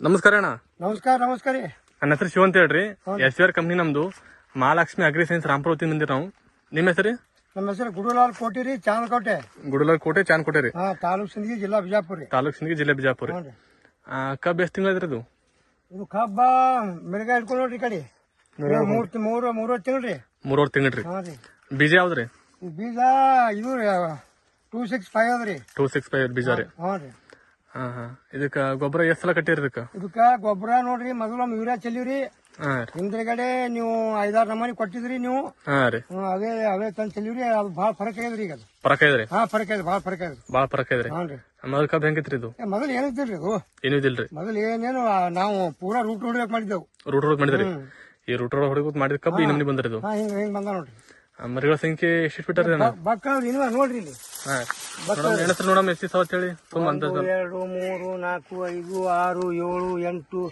ನಮಸ್ಕಾರ ಅಣ್ಣ. ನಮಸ್ಕಾರ ನಮಸ್ಕಾರ. ರೀ ನನ್ನ ಹೆಸರು ಶಿವ ಅಂತ ಹೇಳ್ರಿ ಎಸ್ ಆರ್ ಕಂಪ್ನಿ ನಮ್ದು. ಮಹಾಲಕ್ಷ್ಮಿ ಅಗ್ರಿ ಸೈನ್ಸ್ ರಾಮಪುರ ವತಿಯಿಂದ ಬಂದಿರಿ ನಾವು. ನಿಮ್ಮ ಹೆಸರು? ನಮ್ಮ ಹೆಸರು ಗುಡುಲಾಲ್ ಕೋಟೆ ರೀ ಚಾನಕೋಟೆ. ಗುಡುಲಾಲ್ ಕೋಟೆ ಚಾನ್ ಕೋಟೆ ರೀ. ಹಾ ತಾಲೂಕ್ ಸಿಂದಗಿ ಜಿಲ್ಲಾ ಬಿಜಾಪುರ ರೀ. ತಾಲೂಕ್ ಸಿಂದಗಿ ಜಿಲ್ಲೆ ಬಿಜಾಪುರ ರೀ. ಆ, ಕಬ್ಬು ಎಷ್ಟು ತಿಂಗಳು ಇದು? ಇದು ಕಬ್ಬ ಮಿರ್ಗ ಹಿಡ್ಕೊಂಡು ನೋಡ್ರಿ ಕಡೆ. ಮೂರ್ ಮೂರು ಮೂರು ತಿಂಗಳು ರೀ. ಮೂರುವರೆ ತಿಂಗಳು ರೀ. ಹಾ ರೀ. ಬೀಜ ಯಾವ್ದ್ರಿ? ಈ ಬೀಜ ಇದು ಟೂ ಸಿಕ್ಸ್ ಫೈವ್ ಅದ ರೀ. ಟೂ ಸಿಕ್ಸ್ ಫೈವ್ ಬೀಜ ರೀ. ರೀ. ಹಾ ಹಾ. ಇದಕ್ಕ ಗೊಬ್ಬರ ಎಷ್ಟು ಸಲ ಕಟ್ಟಿರಿ ಇದಕ್ಕ? ಇದಕ್ಕ ಗೊಬ್ಬರ ನೋಡ್ರಿ ಮೊದಲು ನಮ್ಮ ಯೂರಿಯಾ ಚೆಲ್ಲಿವ್ರಿ. ಹಾ ರೀ. ಹಿಂದ್ಗಡೆ ನೀವು ಐದಾರು ನಮೂನಿ ಕೊಟ್ಟಿದ್ರಿ ನೀವು. ಹಾ ರೀ. ಹ್ಮ್, ಅವೇ ಅವೇ ತಂದ್ ಚೆಲ್ಲಿವ್ರಿ. ಅದು ಭಾಳ ಫರಕ್ ಆಗ್ಯದ್ರಿ ಈಗ ಫರಕ್ ಪರಕ ಇದ್ರಿ ಹಾ ಫರಕ್ ಆಗ್ಯದ ಭಾಳ ಫರಕ್ ಆಗ್ಯದ ಬಾಳ ಪರಕ ಇದ್ರಿ ಹ್ಞೂ ರೀ. ಮೊದಲ ಕಬ್ಬು ಹೆಂಗಿತ್ರಿ ಇದು? ಏ, ಮೊದಲು ಏನಿದ್ದಿಲ್ರಿ ಅದು. ಏನೂ ಇದಿಲ್ರಿ ಮೊದಲು ಏನೇನು ಆ, ನಾವು ಪೂರಾ ರೂಟ್ ಹೊಡಿಯ ಮಾಡಿದ್ದೆವು. ರೂಟ್ ರೋಡ್ ಮಾಡಿದ್ರಿ? ಈ ರೂಟ್ ರೋಡ್ ಹೊಡಿಬೋದು ಮಾಡಿದ ಕಬ್ಬು ಈ ನಮ್ನಿ ಬಂದ್ರಿ ಇದು ಹಾ ಹಿಂಗ ಹಿಂಗ್ ಬಂದ ನೋಡ್ರಿ. ಆ, ಮರಿಗಳ ಸಂಖ್ಯೆ ಎಷ್ಟು ಬಿಟ್ಟಾರ ಬಕ್ಕ ಇನ್ನು ನೋಡ್ರಿ ಇಲ್ಲಿ. ಹಾ ಹೆಣಸ್ರು ನೋಡಮ್ ಎಷ್ಟು ಹೇಳಿ? ತುಂಬ ಎರಡು ಮೂರು ನಾಲ್ಕು ಐದು ಆರು ಏಳು ಎಂಟು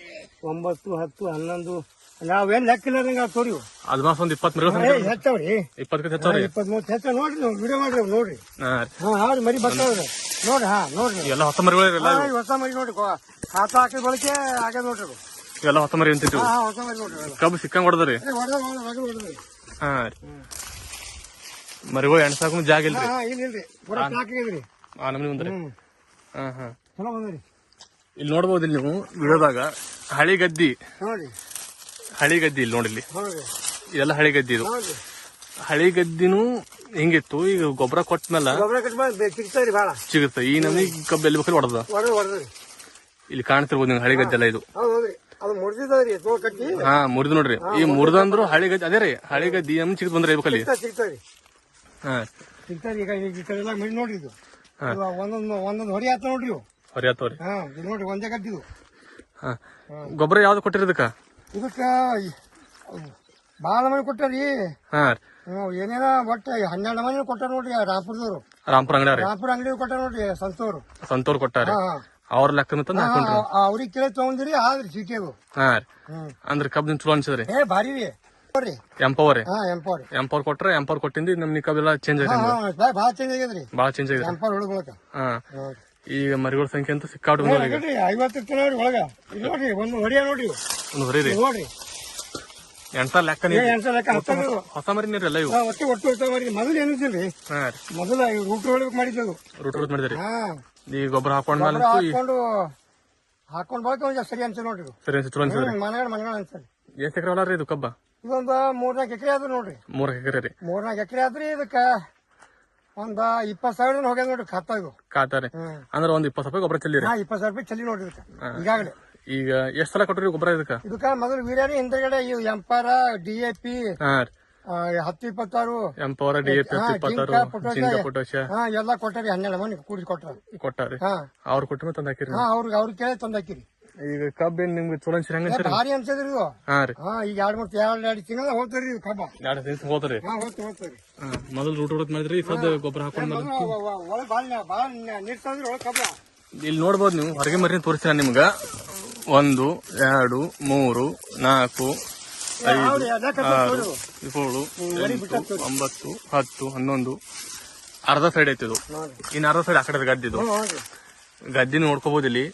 ಒಂಬತ್ತು ಹತ್ತು ಹನ್ನೊಂದು. ನಾವೇನ್ ಲೆಕ್ಕಿಲ್ಲ ತೋರಿ ಇವು. ಅದ್ಮಾಸ್ ಒಂದ್ ಇಪ್ಪತ್ ಮರಿಗಳ ಹೆಚ್ಚವ್ರಿ. ಇಪ್ಪತ್ತಕ್ಕೆ ಹೆಚ್ಚವ್ರಿ. ಹೆಚ್ಚ ನೋಡ್ರಿ ನೀವು ವಿಡಿಯೋ ಮಾಡ್ರಿ ನೋಡ್ರಿ. ಹಾ ರೀ. ಹಾ ಮರಿ ಬರ್ತಾವ್ರಿ. ನೋಡ್ರಿ ಹಾ ನೋಡ್ರಿ. ಇವೆಲ್ಲ ಹೊಸ ಹಾ, ಈ ಹೊಸ ಮರಿ ನೋಡ್ರಿ ಹಾತ ಹಾಕಿದ ಬಳಕೆ ಆಗ್ಯದ ನೋಡ್ರಿ. ಇವೆಲ್ಲ ಹೊಸ ಮರಿ ಅಂತಿತ್ತು ಹಾ ಹಾ, ಹೊಸ ಮರಿ ನೋಡ್ರಿ ಅವೆಲ್ಲ. ಕಬ್ಬು ಸಿಕ್ಕಂಗ್ ಹೊಡೆದ್ರಿ ಹೊಡ್ದ, ಹೊಡ್ದ, ಹಾ ರೀ. ಮರಿಗಳು ಸಾಕು ಜಾಗ ಇಲ್ರಿ. ಹಾ ಇಲ್ಲ ಇಲ್ರಿ. ಪೂರಾ ಪ್ಯಾಕ್ ಆಗ್ಯದ್ರಿ ಆ ನಮ್ನಿ ಬಂದ್ರಿ ಹಾ ಹಾ. ಚಲೋ ಬಂದ್ರಿ ಇಲ್ಲಿ ನೋಡ್ಬೋದು ಇಲ್ಲಿ ನೀವು ವಿಡಿಯೋದಾಗ ಹಳಿ ಗದ್ದಿ ಹಳಿ ಗದ್ದಿ ಇಲ್ಲಿ ನೋಡಿ ಇಲ್ಲಿ. ಇದೆಲ್ಲ ಹಳಿ ಗದ್ದಿ ಇದು. ನೋಡ್ರಿ ಹಳಿ ಗದ್ದಿನೂ ಹಿಂಗಿತ್ತು ಈಗ ಗೊಬ್ಬರ ಕಟ್ಟ ಸಿಗ್ತಾವ್ರಿ ಭಾಳ. ಸಿಗುತ್ತೆ. ಈ ನಮಗೆ ಕಬ್ಬು ಎಲ್ಲಿ ಬೇಕಾದ್ರೆ ಹೊಡೆದ ಹೊಡೆದ್ರಿ ಇಲ್ಲಿ ಕಾಣ್ತಿರ್ಬೋದು ನಿಮ್ಗೆ ಹಳಿ ಗದ್ದೆ ಎಲ್ಲ ಇದು. ಹೌದು ಹೌದ್ರಿ. ಅದು ಮುರಿದಿದ್ದದ್ರಿ ತೋಳ್ ಕಟ್ಟಿ. ಹಾ ಮುರಿದು ನೋಡ್ರಿ. ಈ ಮುರಿದ ಅಂದ್ರು ಹಳಿ ಗದ್ದೆ ಅದೇ ರೀ ಹಳಿ ಗದ್ದಿ ನಮ್ ಚಿಕ್ಕ ಬಂದ್ರೆ ಬೇಕಲ್ಲಿ ಸಿಗ್ತಾವ್ರಿ ಹಾ. ಸಿಗ್ತಾವ್ರಿ ಈಗ ಈ ಕಡೆ ಎಲ್ಲ ಮರಿ ನೋಡ್ರಿ ಇದು. ಇವಾಗ ಒಂದೊಂದು ಒಂದೊಂದು ಹೊರಿ ಆತ ನೋಡ್ರಿ ಇವು. ಹೊರಿ ಆತವ್ರಿ ಹಾ ಇದು ನೋಡ್ರಿ ಒಂದೇ ಗಡ್ಡಿದು ಹಾ. ಗೊಬ್ಬರ ಯಾವ್ದು ಕೊಟ್ಟಿರಿ ಇದಕ್ಕ ಬಾಳ ಭಾಳ ಮನೆ ಕೊಟ್ಟಾರಿ. ಹಾ ರೀ. ಹ್ಮ್, ಏನೇನ ಒಟ್ಟ ಹನ್ನೆರಡು ಮನೆ ಕೊಟ್ಟಾರ ನೋಡ್ರಿ ರಾಮಪುರದವ್ರು. ರಾಮಪುರ ಅಂಗಡಿ ರೀ. ರಾಂಪುರ ಅಂಗಡಿ ಕೊಟ್ಟಾರ ನೋಡ್ರಿ ಸಂತೋರು. ಸಂತೋರ್ ಕೊಟ್ಟಾರ. ಹಾ ಹಾ. ಅವ್ರ ಲೆಕ್ಕ ತಂದು ಹಾಕೊಂಡ್ರಿ. ಅವ್ರಿಗೆ ಕೇಳಿ ತಗೊಂಡಿರಿ ಆದ್ರಿ ಅದು ಹಾ ರೀ. ಅಂದ್ರ ಚಲೋ ಅನ್ಸದ್ರಿ. ಏ ಭಾರಿ ರೀ. ನೋಡ್ರಿ ಎಂಪವರ್. ರೀ ಹಾ ಎಂಪವರ್. ಎಂಪವರ್ ಕೊಟ್ರೆ ಎಂಪವರ್ ಕೊಟ್ಟಿಂದ ನಮ್ ಎಲ್ಲ ಚೇಂಜ್ ಭಾಳ ಆಗ್ಯದ್ರಿ ಚೇಂಜ್ ಆಗಿದೆ ಹಾ. ಈಗ ಮರಿಗಳ ಸಂಖ್ಯೆ ಅಂತೂ ಸಿಕ್ಕಾಟ ಈಗ ನೋಡ್ರಿ ಐವತ್ತು ಇತ್ತು ಒಳಗ. ಇಲ್ಲಿ ನೋಡ್ರಿ ಒಂದು ಹೊಡಿಯ ನೋಡ್ರಿ. ಒಂದು ಹೊರಿ ರೀ ಇಲ್ಲಿ ನೋಡ್ರಿ. ಎಂಟ ಲೆಕ್ಕ ಏ ಎಂಟ ಲೆಕ್ಕ? ಹತ್ತದು. ಹೊಸ ಮರಿ ನೀರಲ್ಲ ಇವು. ಹಾ, ಒಟ್ಟು ಒಟ್ಟು ಮೊದಲು ಏನಿದ್ದಿಲ್ರಿ ಹಾ ರೀ. ಮೊದಲ ರೂಟ್ ಹೊಡಿಬೇಕು ಮಾಡಿದ್ದದು ರೂಟ್ ರೂಟ್ ಮಾಡಿದ್ರಿ. ಹಾ. ಈ ಗೊಬ್ಬರ ಹಾಕೊಂಡ್ಮೇಲೆ ಗೊಬ್ಬರ ಹಾಕೊಂಡು ಹಾಕೊಂಡ್ ಬಾಕಿ ಸರಿ ಅನ್ಸ ನೋಡ್ರಿ. ಸರಿ ಅನ್ಸಿ ಚಲೋ ಅನ್ಸದ್ರಿ ಹ್ಮ್, ಮನಗಡ ಮನಗಡ ಅನ್ಸರಿ ಎಷ್ಟ್ ಎಕರೆ ಹೊಲ ರೀ ಇದು ಕಬ್ಬ? ಇದೊಂದು ಮೂರ್ನಾಲ್ಕು ಎಕರೆ ಆದ್ರಿ ನೋಡ್ರಿ. ಮೂರ್ ಎಕರೆ ರೀ. ಮೂರ್ನಾಲ್ಕು ಎಕರೆ ಆದ್ರಿ ಇದಕ್ಕ ಒಂದ ಇಪ್ಪತ್ ಸಾವಿರ ಹೋಗ್ಯದ ನೋಡ್ರಿ ಖಾತ ಇದು. ಖಾತಾ ರೀ. ಹ್ಮ್. ಅಂದ್ರ ಒಂದ್ ಇಪ್ಪತ್ತು ರೂಪಾಯಿ ಗೊಬ್ಬರ ಚೆಲ್ಲಿರಿ ಹಾ ಇಪ್ಪತ್ ಸಾವಿರ ರೂಪಾಯಿ ಚಲಿ ನೋಡ್ರಿ ಇದಕ್ಕ. ಈಗಾಗಲೇ. ಈಗ ಎಷ್ಟ್ ಸಲ ಕೊಟ್ರಿ ಗೊಬ್ಬರ ಇದಕ್ಕ? ಇದಕ್ಕ ಮೊದಲು ವೀರ್ಯಾರಿ ಹಿಂದಗಡೆ ಇವು ಎಂಪಾರ ಡಿ ಎ ಪಿ ಹಾ ರೀ. ಹತ್ತು ಇಪ್ಪತ್ತಾರು ಎಂಪವರ ಡಿ ಎ ಪಿ ಹಾ, ಇಪ್ಪತ್ತಾರು ಜಿಂಕ, ಪೊಟ್ಯಾಷ್. ಜಿಂಕ ಪೊಟ್ಯಾಶ. ಹಾ ಎಲ್ಲ ಕೊಟ್ಟಾರಿ ಹನ್ನೆರಡು ಮನೆ ಕೂಡಿಸಿ ಕೊಟ್ಟಾರ ಕೊಟ್ಟಾರಿ. ಹಾ. ಅವ್ರ ಕೊಟ್ಟ ತಂದ್ ಹಾಕಿರಿ. ಹಾ ಅವ್ರಿಗೆ ಅವ್ರ ಕೇಳಿ ತಂದು ಹಾಕಿರಿ. ಈಗ ಕಬ್ಬ ಏನ್ ನಿಮ್ಗೆ ಚಲೋ ಅನ್ಸಿರಿ ಹಂಗ ಭಾರಿ ಅನ್ಸದ್ರಿ ಇದು. ಹಾ ರೀ. ಹಾ ಈಗ ಎರಡ್ ಮೂರ್ ಎರಡ್ ಎರಡು ತಿಂಗಳ ಹೋಗ್ತಾರಿ ಇದು ಕಬ್ಬ. ಎರಡು ದಿವಸ ಹೋದ್ರಿ ಹಾ ಹೋಗ್ತು ಹೋಗ್ತಾರಿ ಹಾ ಮೊದಲು ರೂಟ್ ರೂಟ್ ಮಾಡಿದ್ರಿ ಈ ಸದ್ದ ಗೊಬ್ಬರ ಹಾಕೊಂಡ್ ಒಳಗೆ ಕಬ್ಬ. ಇಲ್ಲಿ ನೋಡ್ಬೋದು ನೀವು ಹೊರಗೆ ಮರಿ ತೋರಿಸ್ತೀನಿ ನಿಮ್ಗ. ಒಂದು ಎರಡು ಮೂರು ನಾಲ್ಕು ಐದು ಆರು. ಏಳು ಎಂಟು ಒಂಬತ್ತು ಹತ್ತು ಹನ್ನೊಂದು. ಅರ್ಧ ಸೈಡ್ ಐತಿ ಇದು. ನೋಡ್ರಿ ಇನ್ನು ಅರ್ಧ ಸೈಡ್ ಆ ಕಡೆ ಗದ್ದಿದು. ಗದ್ದಿ ನೋಡ್ಕೋಬಹುದು ಇಲ್ಲಿ.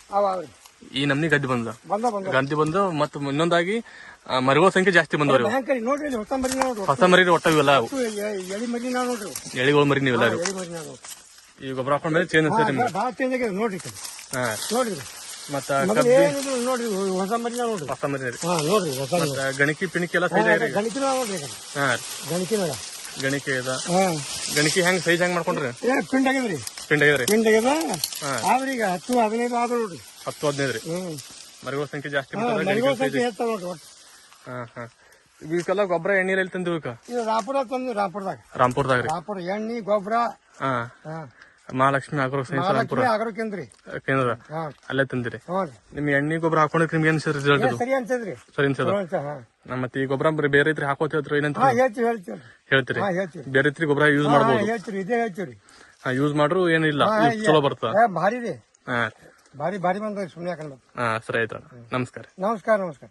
ಈ ನಮ್ನಿ ಗದ್ದಿ ಬಂದ ಬಂದ ಬಂದ. ಗದ್ದಿ ಬಂದು ಮತ್ತೆ ಇನ್ನೊಂದಾಗಿ ಮರಿಗೋ ಮರಿಗಳ ಸಂಖ್ಯೆ ಜಾಸ್ತಿ ಬಂದವರು ಇವು. ನೋಡ್ರಿ ಇಲ್ಲಿ ಹೊಸ ಮರಿ ನೋಡ್ರಿ. ಹೊಸ ಮರಿ ಒಟ್ಟ ಇವೆಲ್ಲ ಅವು. ಎಳಿ ಮರಿ ನಾವು ನೋಡ್ರಿ ಎಳಿಗಳ ಮರಿ ನೀವೆಲ್ಲ ಇವು. ಎಳಿ ಮರಿ ನಾವು ಈ ಗೊಬ್ಬರ ಹಾಕೊಂಡ್ಮೇಲೆ ಚೇಂಜ್ ಅನ್ಸುತ್ತೆ ನಿಮ್ಗೆ. ಭಾಳ ಚೇಂಜ್ ಆಗ್ಯದ ನೋಡ್ರಿ ಈ ಕಡೆ. ಹಾ. ನೋಡ್ರಿ ಮತ್ತ ಮೊದಲು ಕಬ್ಬಿ ಏನಿದ್ರು ನೋಡ್ರಿ ಹೊಸ ಮರಿ ನಾವು ನೋಡ್ರಿ. ಹೊಸ ಮರಿ ರೀ ಹಾ ನೋಡ್ರಿ ಹೊಸ ಮರಿ ಮತ್ತ ಗಣಿಕಿ ಪಿಣಿಕಿ ಎಲ್ಲ ಸೈಜ್ ಆಗ್ರಿ ಗಣಿಕಿನ ನೋಡ್ರಿ ಈ ಹಾ. ಗಣಿಕೆ ಅದ ಹಾ. ಗಣಿಕಿ ಹೆಂಗ್ ಸೈಜ್ ಹೆಂಗ್ ಮಾಡ್ಕೊಂಡ್ರಿ? ಏ ಪಿಂಡ್ ಆಗ್ಯದ್ರಿ ಪಿಂಡ್ ಆಗ್ಯದ ಹಾ. ಆದ್ರೆ ಈಗ ಹತ್ತು ಹದಿನೈದು ಆದ್ರು ನೋಡ್ರಿ. ಹತ್ತು ಹದಿನೈದು ರೀ. ಹ್ಮ್. ಮರಿಗಳ ಸಂಖ್ಯೆ ಜಾಸ್ತಿ ಹಾ ಮರಿಗಳ ಸಂಖ್ಯೆ ಒಟ್ಟು. ಹಾ ಹಾ. ಇವಕ್ಕೆಲ್ಲ ಗೊಬ್ಬರ ಎಣ್ಣೆ ಎಲ್ಲಿ ತಂದಿವಿ ಇವಕ್ಕ ಇದು ರಾಪುರ ತಂದು ರಾಪುರದಾಗ ರಾಮ್ಪುರದಾಗ ರೀ. ರಾಪುರ ಎಣ್ಣಿ ಗೊಬ್ಬರ. ಹಾ. ಹಾ. Mahalakshmi agro science Rampur Mahalakshmi agro ಕೇಂದ್ರಿ ಕೇಂದ್ರ. ಹಾ. ಅಲ್ಲೇ ತಂದಿರಿ. ಹ್ಞೂ ರೀ. ನಿಮ್ ಎಣ್ಣೆ ಗೊಬ್ಬರ ಹಾಕೊಂಡ್ರೆ ನಿಮ್ಗೆ ಏನ್ ರಿಸಲ್ಟ್ ಇದು ಸರಿ ಅನ್ಸದ್ರಿ ಸರಿ ಅನ್ಸದ ಮತ್ತೆ ಈ ಗೊಬ್ಬರ ಬರೀ ಬೇರೆ ಐತ್ರಿ ಹಾಕೋತಿದ್ರ ಏನಂತ ಹಾ ಹೇಳ್ತೀವಿ ಹೇಳ್ತೀವಿ ಹೇಳ್ತೀರಿ? ಹಾ ಹೇಳ್ತೀವಿ ಬೇರೆ ಐತ್ರಿ ಗೊಬ್ಬರ ಯೂಸ್ ಹಾ ಮಾಡ್ಬೋದು. ಹೇಳ್ತೀವಿ ಇದೇ ಹೇಳ್ತೀವಿ ಹಾ ಯೂಸ್ ಮಾಡ್ರು ಏನಿಲ್ಲ ಚಲೋ ಬರ್ತದ. ಏ ಭಾರಿ ರೀ. ಹಾ. ಭಾರಿ ಭಾರಿ ಬಂದ್ರಿ ಸುಮ್ಮನೆ ಹಾಕೊಂಡ್ಬೇಕು ಹಾ ಸರಿ ಆಯ್ತು ನಮಸ್ಕಾರ ನಮಸ್ಕಾರ ನಮಸ್ಕಾರ.